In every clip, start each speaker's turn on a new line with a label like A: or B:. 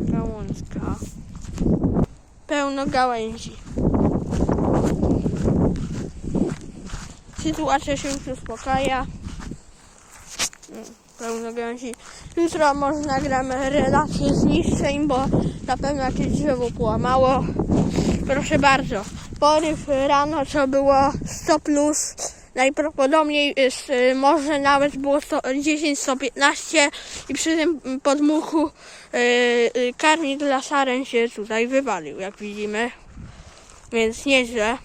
A: Gałązka. Pełno gałęzi. Sytuacja się już uspokaja. Pełno gałęzi. Jutro może nagramy relację z niższym, bo na pewno jakieś drzewo połamało. Proszę bardzo. Poryw rano to było 100 plus. Najprawdopodobniej jest, y, może nawet było 100, 10, 115 i przy tym podmuchu y, y, karmik dla saren się tutaj wywalił, jak widzimy. Więc nieźle.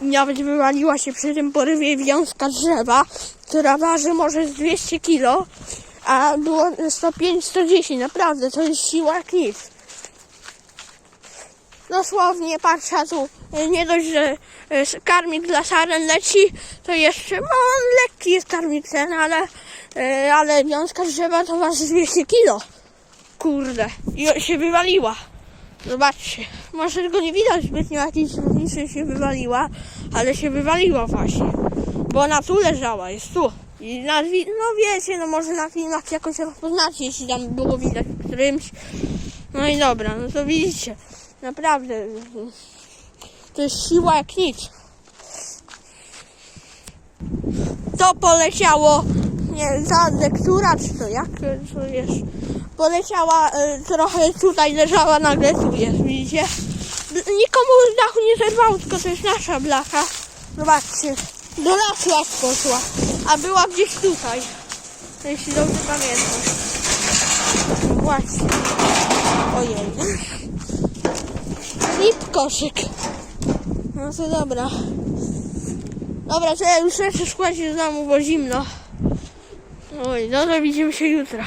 A: Nawet wywaliła się przy tym porywie wiązka drzewa, która waży może z 200 kg, a było 105-110. Naprawdę, to jest siła jak nic. Dosłownie patrz, a tu y, nie dość, że y, karmik dla saren leci, to jeszcze, no on lekki jest karmik ten, ale, y, ale wiązka drzewa to waży 200 kg. Kurde, i się wywaliła. Zobaczcie, może tego nie widać zbytnio, jakiś różnicy się wywaliła, ale się wywaliła właśnie, bo ona tu leżała, jest tu. I na, no wiecie, no może na filmach jakoś rozpoznacie, jeśli tam było widać którymś. No i dobra, no to widzicie, naprawdę, to jest siła jak nic. To poleciało, nie ta lektura, czy to jak, co jest, poleciała y, trochę tutaj, leżała nagle tu jest, widzicie? Nikomu z dachu nie zerwało, tylko to jest nasza blacha. Zobaczcie, do lasu aż poszła, a była gdzieś tutaj, jeśli dobrze pamiętam. Właśnie. Ojej. I koszyk. No to dobra. Dobra, to ja już lecę składać do domu, bo zimno. Oj, no to widzimy się jutro.